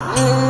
കുറേ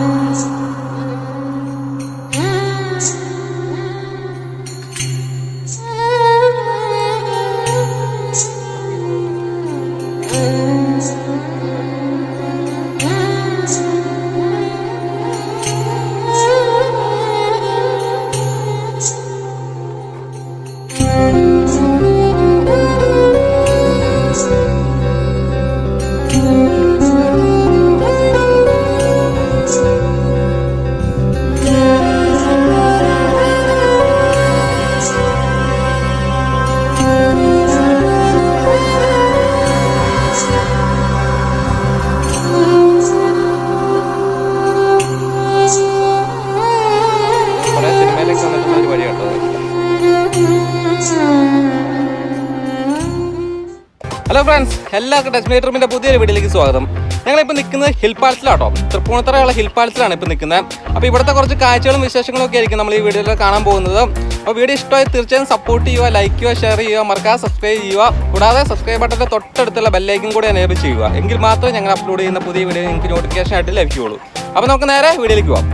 ഫ്രണ്ട്സ് എല്ലാവർക്കും touch metre റൂമിന്റെ പുതിയൊരു വീഡിയോയിലേക്ക് സ്വാഗതം. ഞങ്ങളിപ്പോൾ നിൽക്കുന്നത് ഹിൽ പാലസിലാട്ടോ. തൃപ്പൂണിത്തറയുള്ള ഹിൽ പാലസിലാണ് ഇപ്പോൾ നിൽക്കുന്നത്. അപ്പോൾ ഇവിടുത്തെ കുറച്ച് കാഴ്ചകളും വിശേഷങ്ങളും ഒക്കെ ആയിരിക്കും നമ്മൾ ഈ വീഡിയോയിൽ കാണാൻ പോകുന്നത്. അപ്പോൾ വീഡിയോ ഇഷ്ടമായി തീർച്ചയായും സപ്പോർട്ട് ചെയ്യുക ലൈക്ക് ചെയ്യുക ഷെയർ ചെയ്യുക മറക്കാതെ സബ്സ്ക്രൈബ് ചെയ്യുക. കൂടാതെ സബ്സ്ക്രൈബ് ബട്ടന്റെ തൊട്ടടുത്തുള്ള ബെല്ലൈക്കും കൂടി എനേബിൾ ചെയ്യുക. എങ്കിൽ മാത്രമേ ഞങ്ങൾ അപ്ലോഡ് ചെയ്യുന്ന പുതിയ വീഡിയോ നിങ്ങൾക്ക് നോട്ടിഫിക്കേഷൻ ആയിട്ട് ലഭിക്കുകയുള്ളൂ. അപ്പോൾ നമുക്ക് നേരെ വീഡിയോയിലേക്ക് പോകാം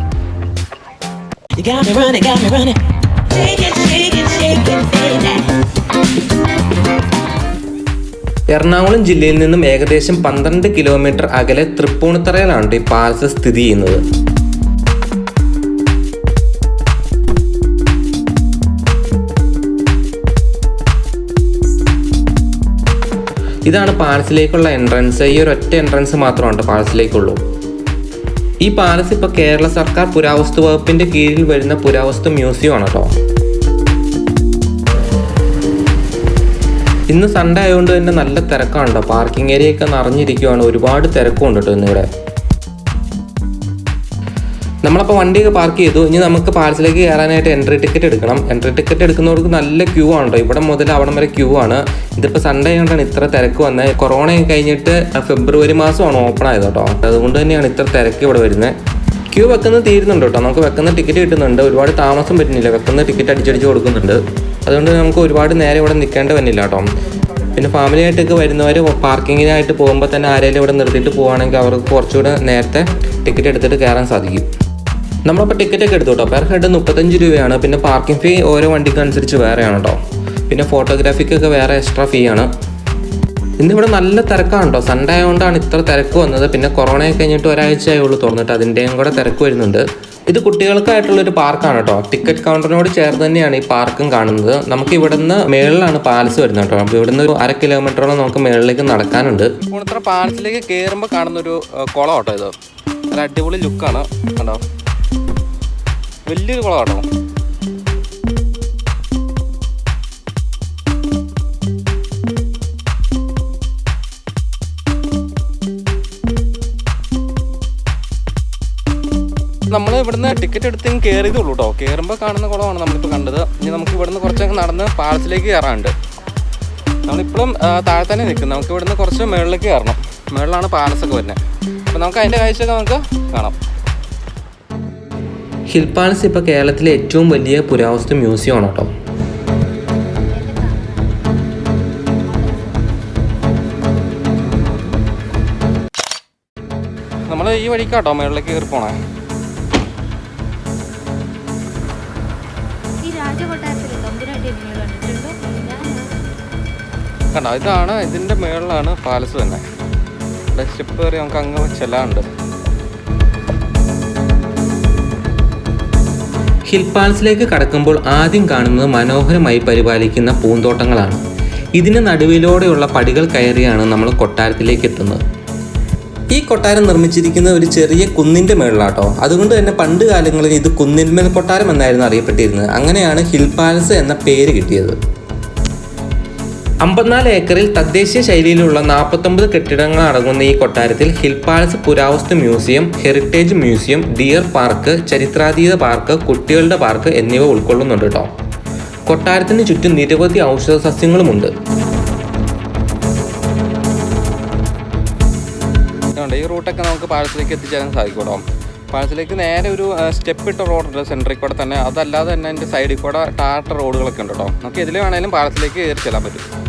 You got me running, got me running. Shake it, shake it, shake it, Ernakulam ജില്ലയിൽ നിന്നും ഏകദേശം പന്ത്രണ്ട് കിലോമീറ്റർ അകലെ തൃപ്പൂണിത്തറയിലാണ് ഈ പാലസ് സ്ഥിതി ചെയ്യുന്നത്. ഇതാണ് പാലസിലേക്കുള്ള എൻട്രൻസ് ഈ ഒരു ഒറ്റ എൻട്രൻസ് മാത്രമാണ് പാലസിലേക്കുള്ളൂ ഈ പാലസ് ഇപ്പോൾ കേരള സർക്കാർ പുരാവസ്തു വകുപ്പിന്റെ കീഴിൽ വരുന്ന പുരാവസ്തു മ്യൂസിയമാണ് കേട്ടോ. ഇന്ന് സൺഡേ ആയതുകൊണ്ട് തന്നെ നല്ല തിരക്കാണ് കേട്ടോ പാർക്കിംഗ് ഏരിയ ഒക്കെ നിറഞ്ഞിരിക്കുവാണ്. ഒരുപാട് തിരക്കുണ്ട് കേട്ടോ ഇന്നിവിടെ. നമ്മളപ്പോൾ വണ്ടിയൊക്കെ പാർക്ക് ചെയ്തു. ഇനി നമുക്ക് പാർസലേക്ക് കയറാനായിട്ട് എൻട്രി ടിക്കറ്റ് എടുക്കണം. എൻട്രി ടിക്കറ്റ് എടുക്കുന്നവർക്ക് നല്ല ക്യൂ ആണ് കേട്ടോ ഇവിടെ മുതൽ അവിടം വരെ ക്യൂ ആണ്. ഇതിപ്പോൾ സൺഡേ ആയതുകൊണ്ടാണ് ഇത്ര തിരക്ക് വന്നത് കൊറോണയൊക്കെ കഴിഞ്ഞിട്ട് ഫെബ്രുവരി മാസമാണ് ഓപ്പൺ ആയത് കേട്ടോ. അതുകൊണ്ട് തന്നെയാണ് ഇത്ര തിരക്ക് ഇവിടെ വരുന്നത് ക്യൂ വെക്കുന്നത് തീരുന്നുണ്ട് കേട്ടോ. നമുക്ക് വെക്കുന്ന ടിക്കറ്റ് കിട്ടുന്നുണ്ട്. ഒരുപാട് താമസം പറ്റുന്നില്ല. വെക്കുന്ന ടിക്കറ്റ് അടിച്ചടിച്ച് കൊടുക്കുന്നുണ്ട്. അതുകൊണ്ട് നമുക്ക് ഒരുപാട് നേരം ഇവിടെ നിൽക്കേണ്ടി വന്നില്ല കേട്ടോ. പിന്നെ ഫാമിലി ആയിട്ടൊക്കെ വരുന്നവർ പാർക്കിങ്ങിനായിട്ട് പോകുമ്പോൾ തന്നെ ആരെങ്കിലും ഇവിടെ നിർത്തിയിട്ട് പോവുകയാണെങ്കിൽ അവർക്ക് കുറച്ചുകൂടെ നേരത്തെ ടിക്കറ്റ് എടുത്തിട്ട് കയറാൻ സാധിക്കും. നമ്മളപ്പോൾ ടിക്കറ്റ് ഒക്കെ എടുത്തു കേട്ടോ. പെർ ഹെഡ് മുപ്പത്തഞ്ച് രൂപയാണ്. പിന്നെ പാർക്കിംഗ് ഫീ ഓരോ വണ്ടിക്ക് അനുസരിച്ച് വേറെയാണ് കേട്ടോ. പിന്നെ ഫോട്ടോഗ്രാഫിക്കൊക്കെ വേറെ എക്സ്ട്രാ ഫീ ആണ്. ഇന്നിവിടെ നല്ല തിരക്കാണ് കേട്ടോ സൺഡേ ആയതുകൊണ്ടാണ് ഇത്ര തിരക്ക് വന്നത്. പിന്നെ കൊറോണയൊക്കെ കഴിഞ്ഞിട്ട് ഒരാഴ്ച ആയുള്ളൂ തുറന്നിട്ട് അതിന്റെയും കൂടെ തിരക്ക് വരുന്നുണ്ട്. ഇത് കുട്ടികൾക്കായിട്ടുള്ളൊരു പാർക്കാണ് കേട്ടോ. ടിക്കറ്റ് കൗണ്ടറിനോട് ചേർന്ന് തന്നെയാണ് ഈ പാർക്കും കാണുന്നത്. നമുക്ക് ഇവിടുന്ന് മേളിലാണ് പാലസ് വരുന്നത് കേട്ടോ. അപ്പോൾ ഇവിടുന്ന് ഒരു അര കിലോമീറ്ററോളം നമുക്ക് മേളിലേക്ക് നടക്കാനുണ്ട്. ഇത്ര പാലസിലേക്ക് കയറുമ്പോൾ കാണുന്ന ഒരു കുളം കേട്ടോ ഇത്. അടിപൊളി ലുക്കാണ് കണ്ടോ? വലിയൊരു കുളം കേട്ടോ നമ്മൾ ഇവിടുന്ന് ടിക്കറ്റ് എടുത്ത് കയറിയതേ ഉള്ളൂ കേട്ടോ കയറുമ്പോൾ കാണുന്ന കുളമാണ് നമ്മളിപ്പോൾ കണ്ടത്. ഇനി നമുക്ക് ഇവിടുന്ന് കുറച്ചൊക്കെ നടന്ന് പാലസിലേക്ക് കയറാനുണ്ട് നമ്മളിപ്പോഴും താഴെ തന്നെ നിൽക്കും നമുക്ക് ഇവിടുന്ന് കുറച്ച് മുകളിലേക്ക് കയറണം. മുകളിലാണ് പാലസൊക്കെ വരുന്നത് അപ്പോൾ നമുക്ക് അതിന്റെ കാഴ്ചയൊക്കെ നമുക്ക് കാണാം. ഹിൽ പാലസ് ഇപ്പോൾ കേരളത്തിലെ ഏറ്റവും വലിയ പുരാവസ്തു മ്യൂസിയം ആണ് കേട്ടോ നമ്മൾ ഈ വഴിക്കാട്ടോ മുകളിലേക്ക് കയറി പോണേ. കണ്ടോ ഇതാണ് ഇതിന്റെ മുകളിലാണ് പാലസ് തന്നെ. ഇവിടെ സ്റ്റെപ്പ് കയറി നമുക്ക് അങ്ങ് ചെല്ലാണ്ട് ഹിൽ പാലസിലേക്ക് കടക്കുമ്പോൾ ആദ്യം കാണുന്നത് മനോഹരമായി പരിപാലിക്കുന്ന പൂന്തോട്ടങ്ങളാണ്. ഇതിന് നടുവിലൂടെയുള്ള പടികൾ കയറിയാണ് നമ്മൾ കൊട്ടാരത്തിലേക്ക് എത്തുന്നത്. ഈ കൊട്ടാരം നിർമ്മിച്ചിരിക്കുന്ന ഒരു ചെറിയ കുന്നിന്റെ മേളിലാട്ടോ. അതുകൊണ്ട് തന്നെ പണ്ട് കാലങ്ങളിൽ ഇത് കുന്നിൻമേൽ കൊട്ടാരം എന്നായിരുന്നു അറിയപ്പെട്ടിരുന്നത്. അങ്ങനെയാണ് ഹിൽ പാലസ് എന്ന പേര് കിട്ടിയത്. അമ്പത്തിനാല് ഏക്കറിൽ തദ്ദേശീയ ശൈലിയിലുള്ള നാൽപ്പത്തൊമ്പത് കെട്ടിടങ്ങൾ അടങ്ങുന്ന ഈ കൊട്ടാരത്തിൽ ഹിൽ പാലസ് പുരാവസ്തു museum heritage museum deer park ചരിത്രാതീത പാർക്ക് കുട്ടികളുടെ പാർക്ക് എന്നിവ ഉൾക്കൊള്ളുന്നുണ്ട് കേട്ടോ കൊട്ടാരത്തിന് ചുറ്റും നിരവധി ഔഷധ സസ്യങ്ങളുമുണ്ട്. ഈ റൂട്ടൊക്കെ നമുക്ക് പാലസിലേക്ക് എത്തിച്ചേരാൻ സാധിക്കും പാലസിലേക്ക് നേരെ ഒരു സ്റ്റെപ്പ് ഇട്ട റോഡുണ്ട്. സെൻട്രിൽ കൂടെ തന്നെ. അതല്ലാതെ തന്നെ അതിന്റെ സൈഡിൽ കൂടെ ടാട്ട റോഡുകളൊക്കെ ഉണ്ട് കേട്ടോ നമുക്ക് ഇതിൽ വേണമെങ്കിലും പാലസിലേക്ക് കയറി ചെല്ലാൻ പറ്റും.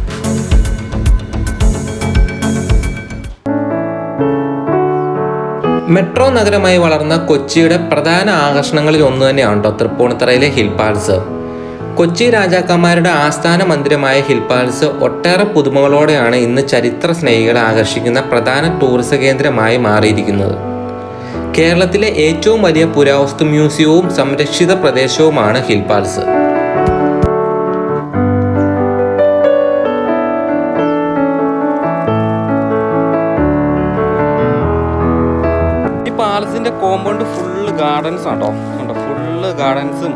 മെട്രോ നഗരമായി വളർന്ന കൊച്ചിയുടെ പ്രധാന ആകർഷണങ്ങളിൽ ഒന്ന് തന്നെയാണ് തൃപ്പൂണിത്തറയിലെ ഹിൽ പാലസ് കൊച്ചി രാജാക്കന്മാരുടെ ആസ്ഥാന മന്ദിരമായ ഹിൽ പാലസ് ഒട്ടേറെ പുതുമകളോടെയാണ് ഇന്ന് ചരിത്ര സ്നേഹികളെ ആകർഷിക്കുന്ന പ്രധാന ടൂറിസ്റ്റ് കേന്ദ്രമായി മാറിയിരിക്കുന്നത്. കേരളത്തിലെ ഏറ്റവും വലിയ പുരാവസ്തു മ്യൂസിയവും സംരക്ഷിത പ്രദേശവുമാണ് ഹിൽ പാലസ് ഈ പാലസിന്റെ കോമ്പൗണ്ട് ഫുള്ള് ഗാർഡൻസ് ആട്ടോ കണ്ടോ? ഫുള്ള് ഗാർഡൻസും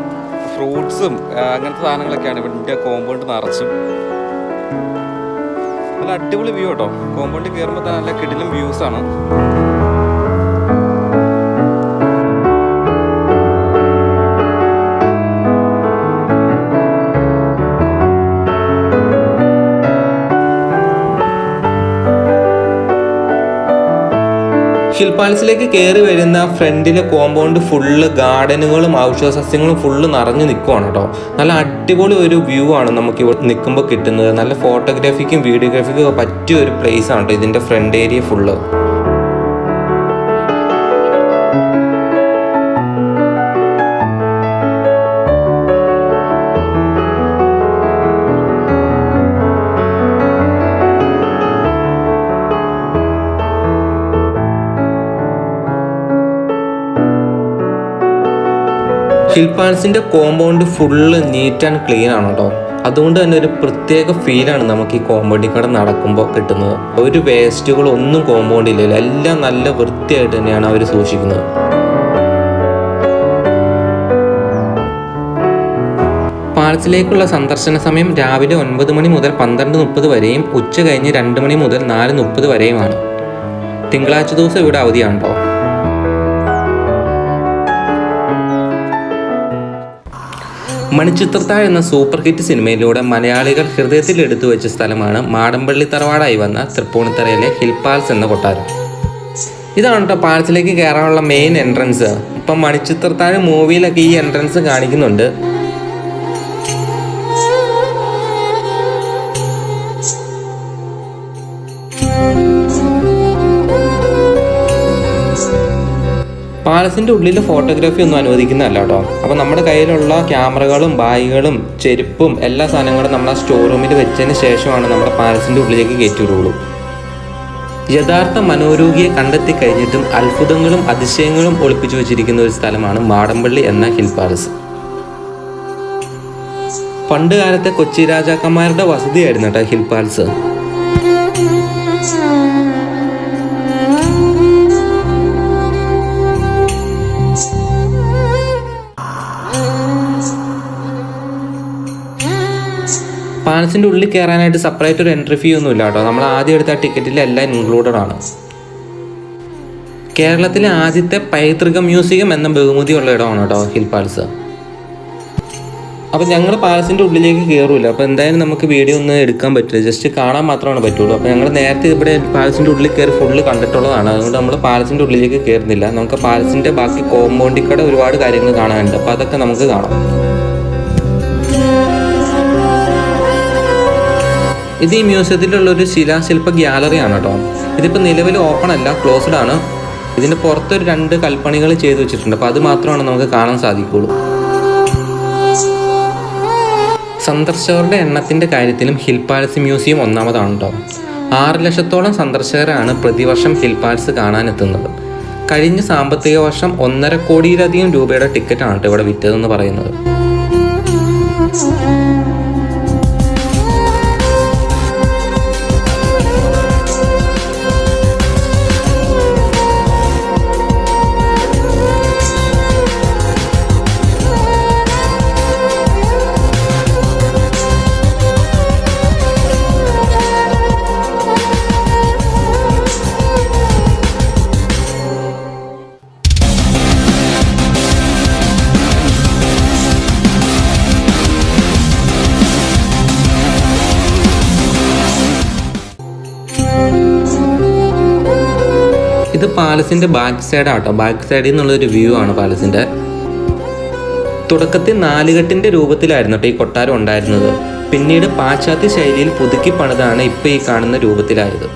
ഫ്രൂട്ട്സും അങ്ങനത്തെ സാധനങ്ങളൊക്കെയാണ് ഇവിടെ കോമ്പൗണ്ട് നിറച്ചും. നല്ല അടിപൊളി വ്യൂ കേട്ടോ കോമ്പൗണ്ടിൽ കയറുമ്പോൾ തന്നെ നല്ല കിടിലും വ്യൂസ് ഹിൽ പാലസിലേക്ക് കയറി വരുന്ന ഫ്രണ്ടിലെ കോമ്പൗണ്ട് ഫുള്ള് ഗാർഡനുകളും ഔഷധ സസ്യങ്ങളും ഫുള്ള് നിറഞ്ഞു നിൽക്കുവാണ് കേട്ടോ. നല്ല അടിപൊളി ഒരു വ്യൂ ആണ് നമുക്ക് ഇവിടെ നിൽക്കുമ്പോൾ കിട്ടുന്നത്. നല്ല ഫോട്ടോഗ്രാഫിക്കും വീഡിയോഗ്രാഫിക്കും പറ്റിയ ഒരു പ്ലേസ് ആണ് കേട്ടോ ഇതിന്റെ front area full hill compound full neat and clean ആണ് കേട്ടോ അതുകൊണ്ട് തന്നെ ഒരു പ്രത്യേക ഫീലാണ് നമുക്ക് ഈ കോമ്പൗണ്ടിൽ കൂടെ നടക്കുമ്പോൾ കിട്ടുന്നത്. ഒരു വേസ്റ്റുകളൊന്നും ഒന്നും കോമ്പൗണ്ടിലില്ല എല്ലാം നല്ല വൃത്തിയായിട്ട് തന്നെയാണ് അവർ സൂക്ഷിക്കുന്നത്. പാലസിലേക്കുള്ള സന്ദർശന സമയം രാവിലെ ഒൻപത് മണി മുതൽ പന്ത്രണ്ട് മുപ്പത് വരെയും ഉച്ച കഴിഞ്ഞ് രണ്ട് മണി മുതൽ നാല് മുപ്പത് വരെയുമാണ്. തിങ്കളാഴ്ച ദിവസം ഇവിടെ അവധിയാണ് മണിച്ചിത്രത്താഴ് എന്ന സൂപ്പർ ഹിറ്റ് സിനിമയിലൂടെ മലയാളികൾ ഹൃദയത്തിൽ എടുത്തു വെച്ച സ്ഥലമാണ് മാടമ്പള്ളി തറവാടായി വന്ന തൃപ്പൂണിത്തറയിലെ ഹിൽ പാൽസ് എന്ന കൊട്ടാരം. ഇതാണ് കേട്ടോ പാലസിലേക്ക് കയറാനുള്ള മെയിൻ എൻട്രൻസ് ഇപ്പം മണിച്ചിത്രത്താഴ് മൂവിയിലൊക്കെ ഈ എൻട്രൻസ് കാണിക്കുന്നുണ്ട്. പാലസിന്റെ ഉള്ളിൽ ഫോട്ടോഗ്രാഫി ഒന്നും അനുവദിക്കുന്നതല്ല കേട്ടോ. അപ്പോൾ നമ്മുടെ കയ്യിലുള്ള ക്യാമറകളും ബാഗുകളും ചെരുപ്പും എല്ലാ സാധനങ്ങളും നമ്മൾ ആ സ്റ്റോർ റൂമിൽ വെച്ചതിന് ശേഷമാണ് നമ്മുടെ പാലസിന്റെ ഉള്ളിലേക്ക് കയറ്റി വിടുള്ളൂ യഥാർത്ഥ മനോരോഗിയെ കണ്ടെത്തി കഴിഞ്ഞിട്ടും അത്ഭുതങ്ങളും അതിശയങ്ങളും ഒളിപ്പിച്ചു വെച്ചിരിക്കുന്ന ഒരു സ്ഥലമാണ് മാടമ്പള്ളി എന്ന ഹിൽ പാലസ്. പണ്ട് കാലത്തെ കൊച്ചി രാജാക്കന്മാരുടെ വസതിയായിരുന്നു കേട്ടോ ഹിൽ പാലസ്. പാലസിന്റെ ഉള്ളിൽ കയറാനായിട്ട് സെപ്പറേറ്റ് ഒരു എൻട്രി ഫീ ഒന്നുമില്ല കേട്ടോ. നമ്മൾ ആദ്യം എടുത്ത ടിക്കറ്റിൽ എല്ലാം ഇൻക്ലൂഡഡ് ആണ്. കേരളത്തിലെ ആദ്യത്തെ പൈതൃക മ്യൂസിയം എന്ന ബഹുമതിയുള്ള ഇടമാണ് കേട്ടോ ഹിൽ പാലസ്. അപ്പോൾ ഞങ്ങൾ പാലസിന്റെ ഉള്ളിലേക്ക് കയറില്ല അപ്പോൾ എന്തായാലും നമുക്ക് വീഡിയോ ഒന്നും എടുക്കാൻ പറ്റില്ല. ജസ്റ്റ് കാണാൻ മാത്രമാണ് പറ്റുള്ളൂ. അപ്പോൾ ഞങ്ങൾ നേരത്തെ ഇവിടെ പാലസിന്റെ ഉള്ളിൽ കയറി ഫുള്ള് കണ്ടിട്ടുള്ളതാണ്. അതുകൊണ്ട് നമ്മൾ പാലസിന്റെ ഉള്ളിലേക്ക് കയറുന്നില്ല നമുക്ക് പാലസിന്റെ ബാക്കി കോമ്പൗണ്ടിൽ കൂടെ ഒരുപാട് കാര്യങ്ങൾ കാണാനുണ്ട്. അപ്പോൾ അതൊക്കെ നമുക്ക് കാണാം. ഇത് ഈ മ്യൂസിയത്തിലുള്ള ഒരു ശിലാശില്പ ഗ്യാലറിയാണ് കേട്ടോ ഇതിപ്പോൾ നിലവിൽ ഓപ്പൺ അല്ല ക്ലോസ്ഡ് ആണ്. ഇതിന്റെ പുറത്തൊരു രണ്ട് കൽപ്പണികൾ ചെയ്തു വെച്ചിട്ടുണ്ട്. അപ്പോൾ അത് മാത്രമാണ് നമുക്ക് കാണാൻ സാധിക്കുള്ളൂ സന്ദർശകരുടെ എണ്ണത്തിന്റെ കാര്യത്തിലും ഹിൽ പാലസ് മ്യൂസിയം ഒന്നാമതാണ് കേട്ടോ ആറ് ലക്ഷത്തോളം സന്ദർശകരാണ് പ്രതിവർഷം ഹിൽ പാലസ് കാണാനെത്തുന്നത്. കഴിഞ്ഞ സാമ്പത്തിക വർഷം ഒന്നര കോടിയിലധികം രൂപയുടെ ടിക്കറ്റാണ് ഇവിടെ വിറ്റതെന്ന് പറയുന്നത്. ഇത് പാലസിന്റെ ബാക്ക് സൈഡ് ആട്ടോ ബാക്ക് സൈഡിൽ നിന്നുള്ളൊരു വ്യൂ ആണ് പാലസിന്റെ. തുടക്കത്തിൽ നാലുകെട്ടിന്റെ രൂപത്തിലായിരുന്നു ഈ കൊട്ടാരം ഉണ്ടായിരുന്നത്. പിന്നീട് പാശ്ചാത്യ ശൈലിയിൽ പുതുക്കി പണിതാണ് ഇപ്പൊ ഈ കാണുന്ന രൂപത്തിലായത്.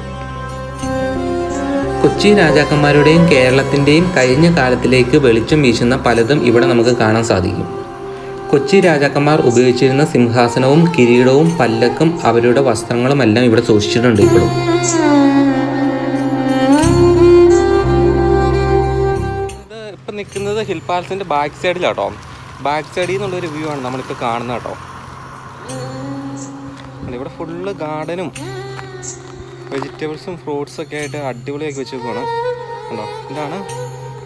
കൊച്ചി രാജാക്കന്മാരുടെയും കേരളത്തിന്റെയും കഴിഞ്ഞ കാലത്തിലേക്ക് വെളിച്ചം വീശുന്ന പലതും ഇവിടെ നമുക്ക് കാണാൻ സാധിക്കും. കൊച്ചി രാജാക്കന്മാർ ഉപയോഗിച്ചിരുന്ന സിംഹാസനവും കിരീടവും പല്ലക്കും അവരുടെ വസ്ത്രങ്ങളും എല്ലാം ഇവിടെ സൂക്ഷിച്ചിട്ടുണ്ട് ഇപ്പോഴും. ഹിൽ പാലസിന്റെ ബാക്ക് സൈഡിലാട്ടോ. ബാക്ക് സൈഡിൽ നിന്നുള്ളൊരു വ്യൂ ആണ് നമ്മളിപ്പോൾ കാണുന്നത് കേട്ടോ. ഇവിടെ ഫുള്ള് ഗാർഡനും വെജിറ്റബിൾസും ഫ്രൂട്ട്സും ഒക്കെ ആയിട്ട് അടിപൊളിയാക്കി വെച്ചേക്കുവാണ്. കണ്ടോ? ഇതാണ്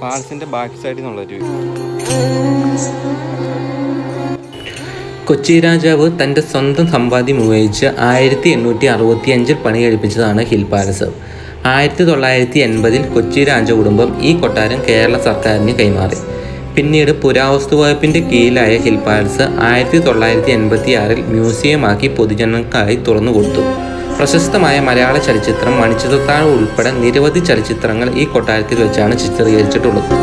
പാലസിന്റെ ബാക്ക് സൈഡിൽ നിന്നുള്ളൊരു കൊച്ചി രാജാവ് തന്റെ സ്വന്തം സമ്പാദ്യം ഉപയോഗിച്ച് ആയിരത്തി എണ്ണൂറ്റി അറുപത്തി അഞ്ചിൽ പണി കഴിപ്പിച്ചതാണ് ഹിൽ പാലസ്. ആയിരത്തി തൊള്ളായിരത്തി എൺപതിൽ കൊച്ചി രാജകുടുംബം ഈ കൊട്ടാരം കേരള സർക്കാരിന് കൈമാറി. പിന്നീട് പുരാവസ്തു വകുപ്പിന്റെ കീഴിലായ ഹിൽ പാലസ് ആയിരത്തി തൊള്ളായിരത്തി എൺപത്തി ആറിൽ മ്യൂസിയമാക്കി പൊതുജനങ്ങൾക്കായി തുറന്നു കൊടുത്തു. പ്രശസ്തമായ മലയാള ചലച്ചിത്രം മണിച്ചിത്രത്താഴ് ഉൾപ്പെടെ നിരവധി ചലച്ചിത്രങ്ങൾ ഈ കൊട്ടാരത്തിൽ വെച്ചാണ് ചിത്രീകരിച്ചിട്ടുള്ളത്.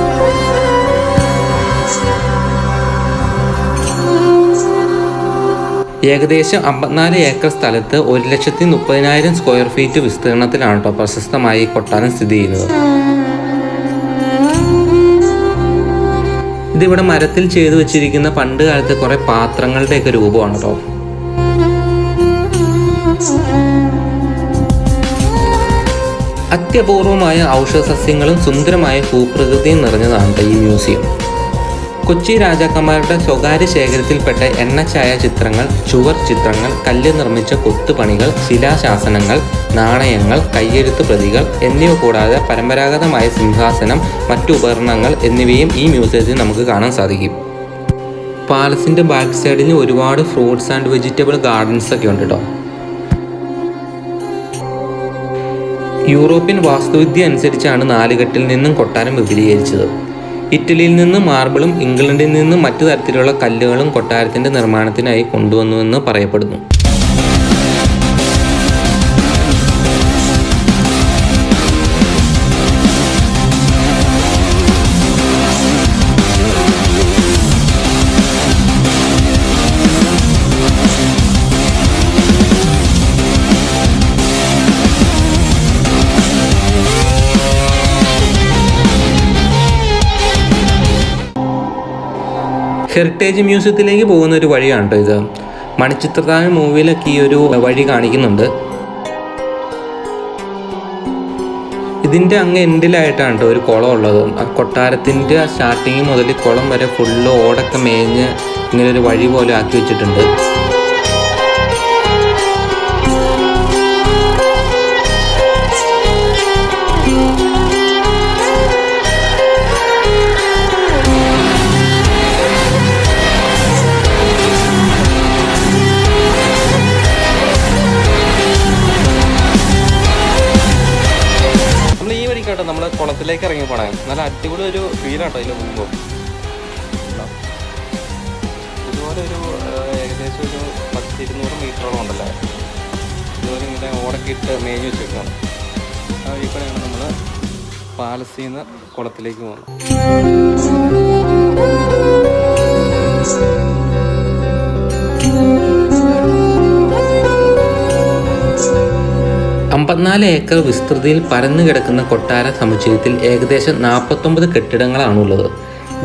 ഏകദേശം അമ്പത്തിനാല് ഏക്കർ സ്ഥലത്ത് ഒരു ലക്ഷത്തി മുപ്പതിനായിരം സ്ക്വയർ ഫീറ്റ് വിസ്തീർണത്തിലാണ് കേട്ടോ പ്രശസ്തമായ കൊട്ടാരം സ്ഥിതി ചെയ്യുന്നത്. ഇതിവിടെ മരത്തിൽ ചെയ്തു വെച്ചിരിക്കുന്ന പണ്ട് കാലത്തെ കുറെ പാത്രങ്ങളുടെയൊക്കെ രൂപമാണ് കേട്ടോ അത്യപൂർവമായ ഔഷധസസ്യങ്ങളും സുന്ദരമായ ഭൂപ്രകൃതിയും നിറഞ്ഞതാണ് ഈ മ്യൂസിയം. കൊച്ചി രാജാക്കന്മാരുടെ സ്വകാര്യ ശേഖരത്തിൽപ്പെട്ട എണ്ണച്ചായ ചിത്രങ്ങൾ ചുവർ ചിത്രങ്ങൾ കല്ല് നിർമ്മിച്ച കൊത്തുപണികൾ ശിലാശാസനങ്ങൾ നാണയങ്ങൾ കയ്യെഴുത്ത് പ്രതികൾ എന്നിവ കൂടാതെ പരമ്പരാഗതമായ സിംഹാസനം മറ്റു ഉപകരണങ്ങൾ എന്നിവയും ഈ മ്യൂസിയത്തിൽ നമുക്ക് കാണാൻ സാധിക്കും. പാലസിന്റെ ബാക്ക് സൈഡിന് ഒരുപാട് ഫ്രൂട്ട്സ് ആൻഡ് വെജിറ്റബിൾ ഗാർഡൻസ് ഒക്കെ ഉണ്ട് കേട്ടോ യൂറോപ്യൻ വാസ്തുവിദ്യ അനുസരിച്ചാണ് നാലുകെട്ടിൽ നിന്നും കൊട്ടാരം വിപുലീകരിച്ചത്. ഇറ്റലിയിൽ നിന്ന് മാർബിളും ഇംഗ്ലണ്ടിൽ നിന്ന് മറ്റു തരത്തിലുള്ള കല്ലുകളും കൊട്ടാരത്തിന്റെ നിർമ്മാണത്തിനായി കൊണ്ടുവന്നുവെന്ന് പറയപ്പെടുന്നു. ഹെറിറ്റേജ് മ്യൂസിയത്തിലേക്ക് പോകുന്ന ഒരു വഴിയാണ് കേട്ടോ ഇത്. മണിച്ചിത്രതാഴ് മൂവിയിലൊക്കെ ഈ ഒരു വഴി കാണിക്കുന്നുണ്ട്. ഇതിന്റെ അങ്ങ് എൻഡിലായിട്ടാണ് കേട്ടോ ഒരു കുളം ഉള്ളത്. കൊട്ടാരത്തിന്റെ സ്റ്റാർട്ടിങ് മുതൽ കുളം വരെ ഫുള്ള് ഓടൊക്കെ മേഞ്ഞ് ഇങ്ങനെ ഒരു വഴി പോലെ ആക്കി വെച്ചിട്ടുണ്ട്. നമ്മൾ ഇറങ്ങി പോണേ. നല്ല അടിപൊളി ഒരു ഫീലാട്ടോ അതിൽ പോകുമ്പോൾ ഇതുപോലെ ഒരു ഏകദേശം ഒരു പത്ത് ഇരുന്നൂറ് മീറ്ററോളം ഉണ്ടല്ലേ? ഇതുപോലെ ഇങ്ങനെ ഓടൊക്കെ ഇട്ട് മേഞ്ഞ് വെച്ചേക്കാണ്. വഴി കൂടെയാണ് നമ്മൾ പാലസിൽ നിന്ന് കുളത്തിലേക്ക് പോകുന്നത്. അമ്പത്തിനാല് ഏക്കർ വിസ്തൃതിയിൽ പരന്നു കിടക്കുന്ന കൊട്ടാര സമുച്ചയത്തിൽ ഏകദേശം നാൽപ്പത്തൊമ്പത് കെട്ടിടങ്ങളാണുള്ളത്.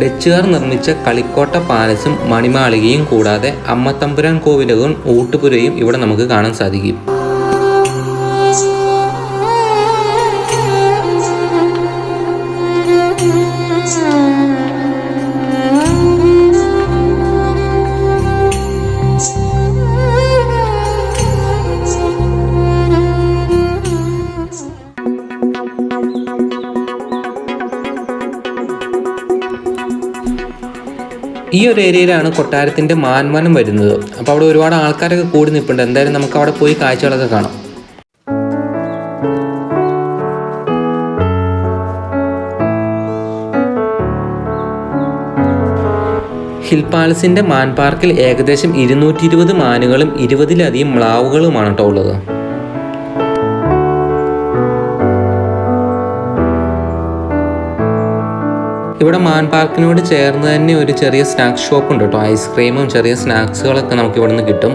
ഡച്ചുകാർ നിർമ്മിച്ച കളിക്കോട്ട പാലസും മണിമാളികയും കൂടാതെ അമ്മത്തമ്പുരാൻ കോവിലകവും ഊട്ടുപുരയും ഇവിടെ നമുക്ക് കാണാൻ സാധിക്കും. ഈ ഒരു ഏരിയയിലാണ് കൊട്ടാരത്തിന്റെ മാൻവനം വരുന്നത്. അപ്പോൾ അവിടെ ഒരുപാട് ആൾക്കാരൊക്കെ കൂടി നിൽപ്പുണ്ട് എന്തായാലും നമുക്ക് അവിടെ പോയി കാഴ്ചകളൊക്കെ കാണാം. ഹിൽ പാലസിന്റെ മാൻ പാർക്കിൽ ഏകദേശം ഇരുന്നൂറ്റി ഇരുപത് മാനുകളും ഇരുപതിലധികം മ്ലാവുകളുമാണ് കേട്ടോ ഉള്ളത്. ഇവിടെ മാൻ പാർക്കിനോട് ചേർന്ന് തന്നെ ഒരു ചെറിയ സ്നാക്സ് ഷോപ്പ് ഉണ്ട് കേട്ടോ. ഐസ്ക്രീമും ചെറിയ സ്നാക്സുകളൊക്കെ നമുക്ക് ഇവിടെ നിന്ന് കിട്ടും.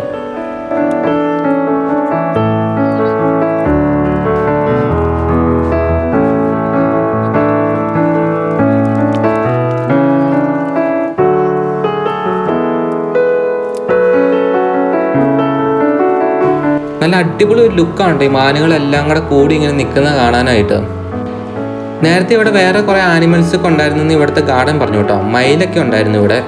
നല്ല അടിപൊളി ഒരു ലുക്കാണ് ഈ മാനുകളെല്ലാം കൂടെ കൂടി ഇങ്ങനെ നിൽക്കുന്ന കാണാനായിട്ട്. നേരത്തെ ഇവിടെ വേറെ കുറേ ആനിമൽസ് ഒക്കെ ഉണ്ടായിരുന്നു ഇവിടുത്തെ ഗാർഡൻ പറഞ്ഞു കേട്ടോ. മയിലൊക്കെ ഉണ്ടായിരുന്നു ഇവിടെ.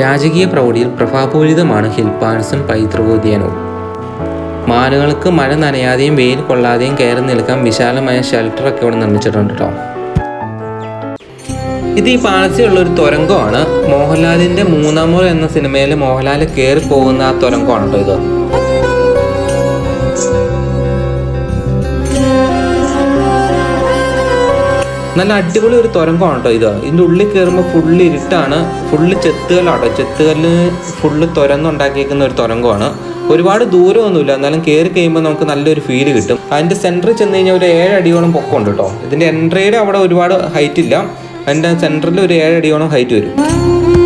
രാജകീയ പ്രൗഢിയിൽ പ്രഭാപൂരിതമാണ് ഹിൽപാൻസും പൈതൃകോദ്യാനവും. മാനുകൾക്ക് മഴ നനയാതെയും വെയിൽ കൊള്ളാതെയും കയറി നിൽക്കാൻ വിശാലമായ ഷെൽട്ടറൊക്കെ ഇവിടെ നിർമ്മിച്ചിട്ടുണ്ട് കേട്ടോ ഇത് ഈ പാളസിലുള്ള ഒരു തുരങ്കമാണ്. മോഹൻലാലിന്റെ മൂന്നാം മുറ എന്ന സിനിമയിൽ മോഹൻലാൽ കയറി പോകുന്ന ആ തുരങ്കമാണ് ഇത്. നല്ല അടിപൊളി ഒരു തുരങ്കമാണ് കേട്ടോ ഇത്. ഇതിന്റെ ഉള്ളിൽ കയറുമ്പോൾ ഫുള്ള് ഇരുട്ടാണ്. ഫുള്ള് ചെത്തുകല്ലാണ് ചെത്തുകല്ല് ഫുള്ള് തുരന്നുണ്ടാക്കിയേക്കുന്ന ഒരു തുരങ്കമാണ്. ഒരുപാട് ദൂരമൊന്നുമില്ല. എന്നാലും കയറി കഴിയുമ്പോൾ നമുക്ക് നല്ലൊരു ഫീൽ കിട്ടും. അതിന്റെ സെന്ററിൽ ചെന്ന് കഴിഞ്ഞാൽ ഒരു ഏഴ് അടിയോളം പൊക്കമുണ്ട് കേട്ടോ. ഇതിന്റെ എൻട്രിയുടെ അവിടെ ഒരുപാട് ഹൈറ്റ് ഇല്ല. അതിന്റെ സെന്ററിൽ ഒരു ഏഴ് അടിയോളം ഹൈറ്റ് വരും.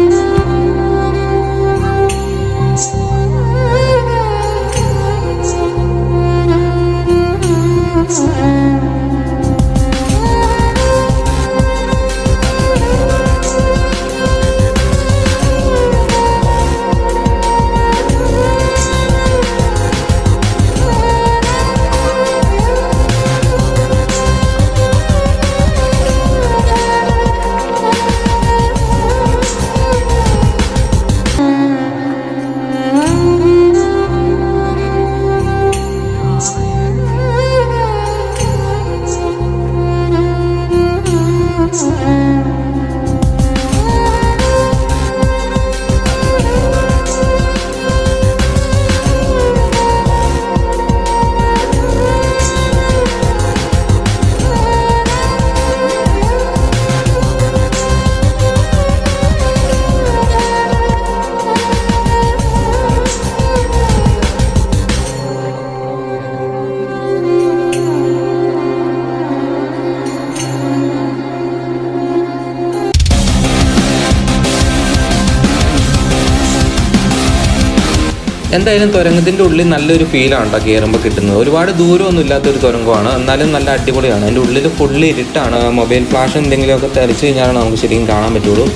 എന്തായാലും തുരങ്കത്തിന്റെ ഉള്ളിൽ നല്ലൊരു ഫീലാണ് കേട്ടോ കയറുമ്പോൾ കിട്ടുന്നത്. ഒരുപാട് ദൂരമൊന്നും ഇല്ലാത്തൊരു തുരങ്കമാണ്. എന്നാലും നല്ല അടിപൊളിയാണ്. അതിന്റെ ഉള്ളിൽ ഫുള്ള് ഇരുട്ടാണ്. മൊബൈൽ ഫ്ലാഷ് എന്തെങ്കിലുമൊക്കെ തെളിച്ച് കഴിഞ്ഞാലാണ് നമുക്ക് ശരിക്കും കാണാൻ പറ്റുള്ളൂ.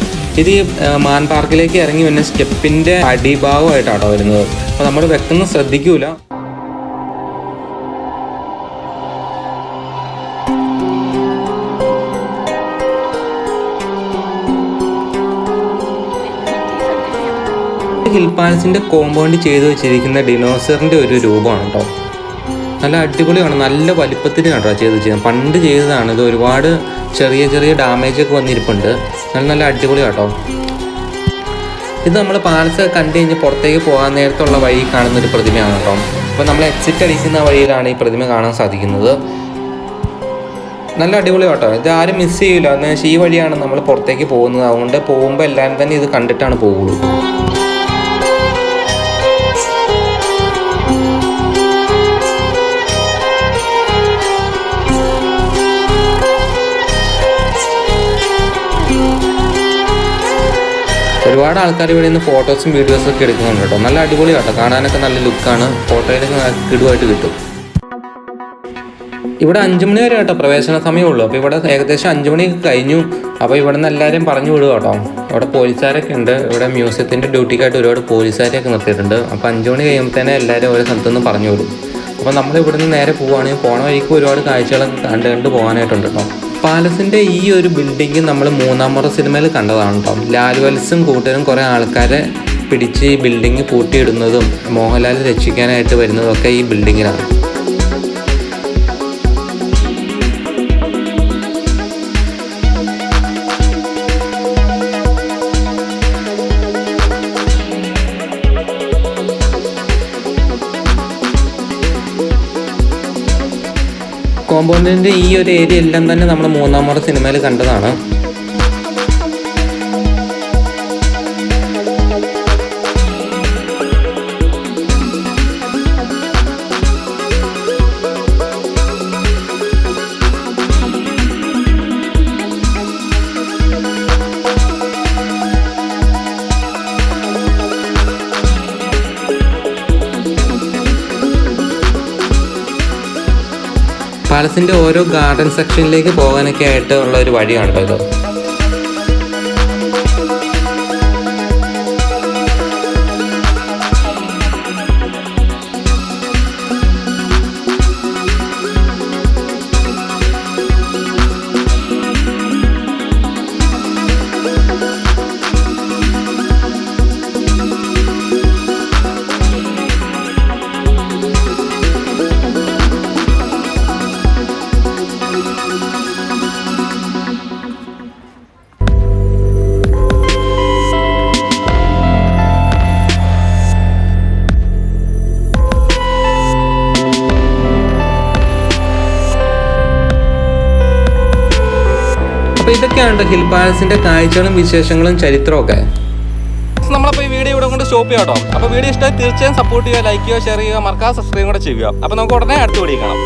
ഇത് മാൻ പാർക്കിലേക്ക് ഇറങ്ങി വന്ന സ്റ്റെപ്പിന്റെ അടിഭാഗമായിട്ടാണ് വരുന്നത്. അപ്പോൾ നമ്മൾ വെക്കുന്ന ശ്രദ്ധിക്കൂല. ഹിൽ കോമ്പൗണ്ട് ചെയ്തു വെച്ചിരിക്കുന്ന ഡിനോസറിന്റെ ഒരു രൂപമാണ് കേട്ടോ നല്ല അടിപൊളിയാണ് നല്ല വലിപ്പത്തിൽ കേട്ടോ ചെയ്ത് വെച്ചിരുന്നത് പണ്ട് ചെയ്തതാണ് ഇത് ഒരുപാട് ചെറിയ ചെറിയ ഡാമേജൊക്കെ വന്നിരിപ്പുണ്ട്. നല്ല നല്ല അടിപൊളി കേട്ടോ ഇത് നമ്മൾ പാലസ് കണ്ടു കഴിഞ്ഞ് പുറത്തേക്ക് പോകാൻ നേരത്തുള്ള വഴി കാണുന്ന ഒരു പ്രതിമയാണ് കേട്ടോ അപ്പോൾ നമ്മൾ എക്സിറ്റ് അടിക്കുന്ന വഴിയിലാണ് ഈ പ്രതിമ കാണാൻ സാധിക്കുന്നത്. നല്ല അടിപൊളി കേട്ടോ ഇത് ആരും മിസ് ചെയ്യില്ല എന്ന് വെച്ചാൽ ഈ വഴിയാണ് നമ്മൾ പുറത്തേക്ക് പോകുന്നത്. അതുകൊണ്ട് പോകുമ്പോൾ എല്ലാവരും തന്നെ ഇത് കണ്ടിട്ടാണ് പോകുള്ളൂ ഒരുപാട് ആൾക്കാർ ഇവിടെ നിന്ന് ഫോട്ടോസും വീഡിയോസും ഒക്കെ എടുക്കുന്നുണ്ട് കേട്ടോ. നല്ല അടിപൊളി കേട്ടോ. കാണാനൊക്കെ നല്ല ലുക്കാണ് ഫോട്ടോയിലൊക്കെ കിടുവായിട്ട് കിട്ടും. ഇവിടെ അഞ്ചു മണി വരെ കേട്ടോ പ്രവേശന സമയമുള്ളൂ അപ്പോൾ ഇവിടെ ഏകദേശം അഞ്ചു മണിയൊക്കെ കഴിഞ്ഞു. അപ്പോൾ ഇവിടെ നിന്ന് എല്ലാവരും പറഞ്ഞു വിടുക കേട്ടോ. ഇവിടെ പോലീസുകാരൊക്കെ ഉണ്ട്. ഇവിടെ മ്യൂസിയത്തിന്റെ ഡ്യൂട്ടിക്കായിട്ട് ഒരുപാട് പോലീസുകാരെയൊക്കെ നിർത്തിയിട്ടുണ്ട്. അപ്പോൾ അഞ്ചു മണി തന്നെ എല്ലാവരും ഓരോ സ്ഥലത്തു നിന്ന് പറഞ്ഞു വിടും. അപ്പോൾ നമ്മൾ ഇവിടെ നിന്ന് നേരെ പോവുകയാണെങ്കിൽ പോണ വഴിക്ക് ഒരുപാട് കാഴ്ചകളൊക്കെ കണ്ട് കണ്ട് പോകാനായിട്ടുണ്ട് കേട്ടോ. പാലസിന്റെ ഈ ഒരു ബിൽഡിങ് നമ്മൾ മൂന്നാം മുറ സിനിമയിൽ കണ്ടതാണ് കേട്ടോ ലാൽവൽസും കൂട്ടരും കുറേ ആൾക്കാരെ പിടിച്ച് ഈ ബിൽഡിങ് പൂട്ടിയിടുന്നതും മോഹൻലാൽ രക്ഷിക്കാനായിട്ട് വരുന്നതും ഒക്കെ ഈ ബിൽഡിങ്ങിലാണ് കോമ്പൗണ്ടിന്റെ ഈ ഒരു ഏരിയ എല്ലാം തന്നെ നമ്മൾ മൂന്നാമത്തെ സിനിമയിൽ കണ്ടതാണ്. പാലസിന്റെ ഓരോ ഗാർഡൻ സെക്ഷനിലേക്ക് പോകാനൊക്കെ ആയിട്ട് ഉള്ള ഒരു വഴിയാണ് കേട്ടോ ഇത്. അപ്പൊ ഹിൽ പാലസിന്റെ കാഴ്ചകളും വിശേഷങ്ങളും ചരിത്രവും ഒക്കെ നമ്മളപ്പോൾ ഈ വീഡിയോ ഇവിടെ കൊണ്ട് ഷോപ്പ് ചെയ്യാം കേട്ടോ അപ്പോൾ വീഡിയോ ഇഷ്ടമായി തീർച്ചയായും സപ്പോർട്ട് ചെയ്യുക ലൈക്ക് ചെയ്യുക ഷെയർ ചെയ്യുക മറക്കാതെ സബ്സ്ക്രൈബ് കൂടെ ചെയ്യുക. അപ്പോൾ നമുക്ക് ഉടനെ അടുത്ത വീഡിയോ കാണാം.